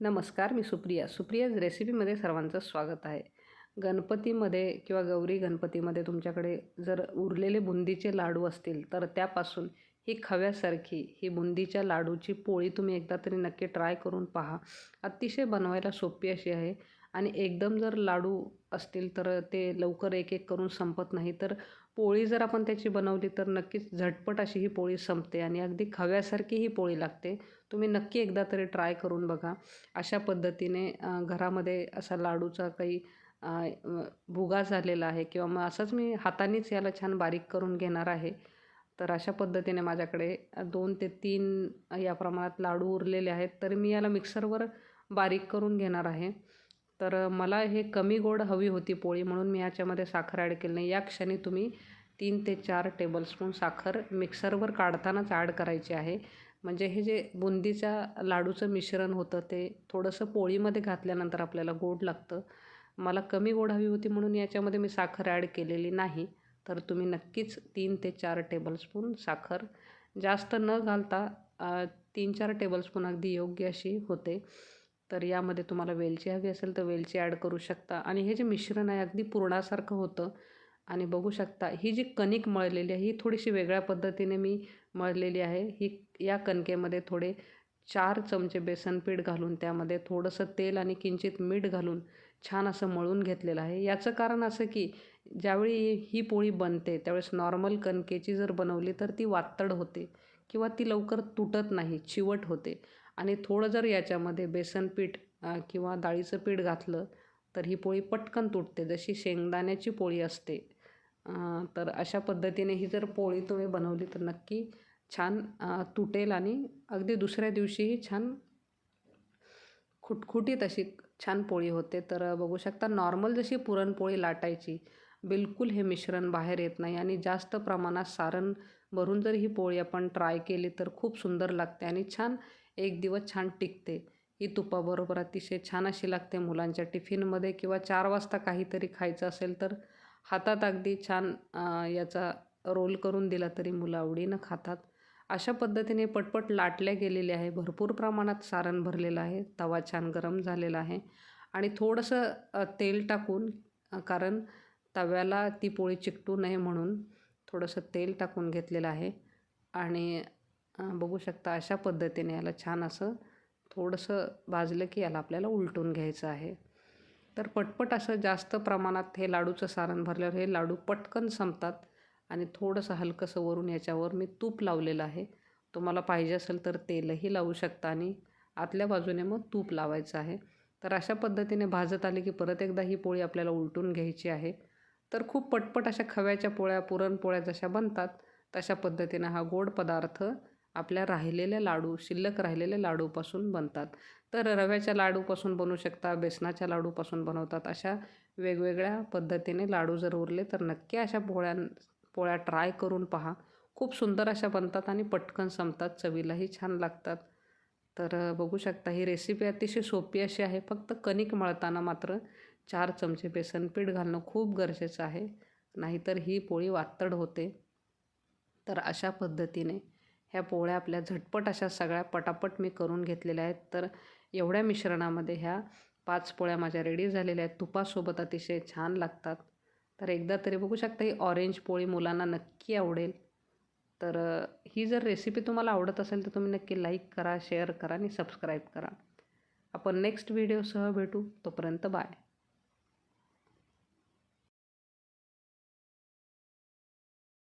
नमस्कार मी सुप्रिया. सुप्रियाज रेसिपीमध्ये सर्वांचं स्वागत आहे. गणपतीमध्ये किंवा गौरी गणपतीमध्ये तुमच्याकडे जर उरलेले बुंदीचे लाडू असतील तर त्यापासून ही खव्यासारखी ही बुंदीच्या लाडूची पोळी तुम्ही एकदा तरी नक्की ट्राय करून पहा. अतिशय बनवायला सोपी अशी आहे. आणि एकदम जर लाडू असतील तर ते लवकर एक एक करून संपत नाही तर पोळी जर आपण त्याची बनवली तर नक्कीच झटपट अशी ही पोळी संपते आणि अगदी खव्यासारखी ही पोळी लागते. तुम्ही नक्की एकदा तरी ट्राय करून बघा. अशा पद्धतीने घरामध्ये असा लाडूचा काही भुगा झालेला आहे किंवा मग असंच मी हातानेच याला छान बारीक करून घेणार आहे. तर अशा पद्धतीने माझ्याकडे दोन ते तीन या प्रमाणात लाडू उरलेले आहेत. तर मी याला मिक्सरवर बारीक करून घेणार आहे. तर मला हे कमी गोड हवी होती पोळी म्हणून मी याच्यामध्ये साखर ॲड केली नाही. या क्षणी तुम्ही तीन ते चार टेबलस्पून साखर मिक्सरवर काढतानाच ॲड करायची आहे. म्हणजे हे जे बुंदीच्या लाडूचं मिश्रण होतं ते थोडंसं पोळीमध्ये घातल्यानंतर आपल्याला गोड लागतं. मला कमी गोड हवी होती म्हणून याच्यामध्ये मी साखर ॲड केलेली नाही. तर तुम्ही नक्कीच तीन ते चार टेबलस्पून साखर जास्त न घालता तीन चार टेबलस्पून अगदी योग्य अशी होते. तर यामध्ये तुम्हाला वेलची हवी असेल तर वेलची ॲड करू शकता. आणि हे जे मिश्रण आहे अगदी पुरणासारखं होतं. आणि बघू शकता ही जी कणिक मळलेली आहे ही थोडीशी वेगळ्या पद्धतीने मी मळलेली आहे. ही या कणकेमध्ये थोडे चार चमचे बेसन पीठ घालून त्यामध्ये थोडंसं तेल आणि किंचित मीठ घालून छान असं मळून घेतलेलं आहे. याचं कारण असं की ज्यावेळी ही पोळी बनते त्यावेळेस नॉर्मल कणकेची जर बनवली तर ती वातड होते किंवा ती लवकर तुटत नाही चिवट होते. आणि थोडं जर याच्यामध्ये बेसन पीठ किंवा डाळीचं पीठ घातलं तर ही पोळी पटकन तुटते. जशी शेंगदाण्याची पोळी असते तर अशा पद्धतीने ही जर पोळी तुम्ही बनवली तर नक्की छान तुटेल आणि अगदी दुसऱ्या दिवशीही छान खुटखुटीत अशी छान पोळी होते. तर बघू शकता नॉर्मल जशी पुरणपोळी लाटायची बिलकुल हे मिश्रण बाहेर येत नाही आणि जास्त प्रमाणात सारण भरून जर ही पोळी आपण ट्राय केली तर खूप सुंदर लागते आणि छान एक दिवस छान टिकते. ही तुपाबरोबर अतिशय छान अशी लागते मुलांच्या टिफिनमध्ये किंवा चार वाजता काहीतरी खायचं असेल तर हातात अगदी छान याचा रोल करून दिला तरी मुलं आवडीनं खातात. अशा पद्धतीने पटपट लाटल्या गेलेले आहे. भरपूर प्रमाणात सारण भरलेलं आहे. तवा छान गरम झालेला आहे. आणि थोडंसं तेल टाकून कारण तव्याला ती पोळी चिकटू नये म्हणून थोडंसं तेल टाकून घेतलेलं आहे. आणि बघू शकता अशा पद्धतीने याला छान असं थोडंसं भाजलं की याला आपल्याला उलटून घ्यायचं आहे. तर पटपट असं जास्त प्रमाणात हे लाडूचं सारण भरल्यावर हे लाडू पटकन संपतात आणि थोडंसं हलकंसं वरून याच्यावर मी तूप लावलेलं आहे. तुम्हाला पाहिजे असेल तर तेलही लावू शकता आणि आतल्या बाजूने मग तूप लावायचं आहे. तर अशा पद्धतीने भाजत आली की परत एकदा ही पोळी आपल्याला उलटून घ्यायची आहे. तर खूप पटपट अशा खव्याच्या पोळ्या पुरणपोळ्या जशा बनतात तशा पद्धतीने हा गोड पदार्थ आपल्या राहिलेल्या लाडू शिल्लक राहिलेल्या लाडूपासून बनतात. तर रव्याच्या लाडूपासून बनवू शकता बेसनाच्या लाडूपासून बनवतात. अशा वेगवेगळ्या पद्धतीने लाडू जर उरले तर नक्की अशा पोळ्या पोळ्या ट्राय करून पहा. खूप सुंदर अशा बनतात आणि पटकन संपतात. चवीलाही छान लागतात. तर बघू शकता ही रेसिपी अतिशय सोपी अशी आहे. फक्त कणिक मळताना मात्र चार चमचे बेसन पीठ घालणं खूप गरजेचं आहे. नाहीतर ही पोळी वातड होते. तर अशा पद्धतीने ह्या पोळ्या आपल्या झटपट अशा सगळ्या पटापट मी करून घेतलेल्या आहेत. तर एवढ्या मिश्रणामध्ये ह्या पाच पोळ्या माझ्या रेडी झालेल्या आहेत. तुपासोबत अतिशय छान लागतात. तर एकदा तरी बघू शकता ही ऑरेंज पोळी मुलांना नक्की आवडेल. तर ही जर रेसिपी तुम्हाला आवडत असेल तर तुम्ही नक्की लाईक करा शेअर करा आणि सबस्क्राईब करा. आपण नेक्स्ट व्हिडिओसह भेटू. तोपर्यंत बाय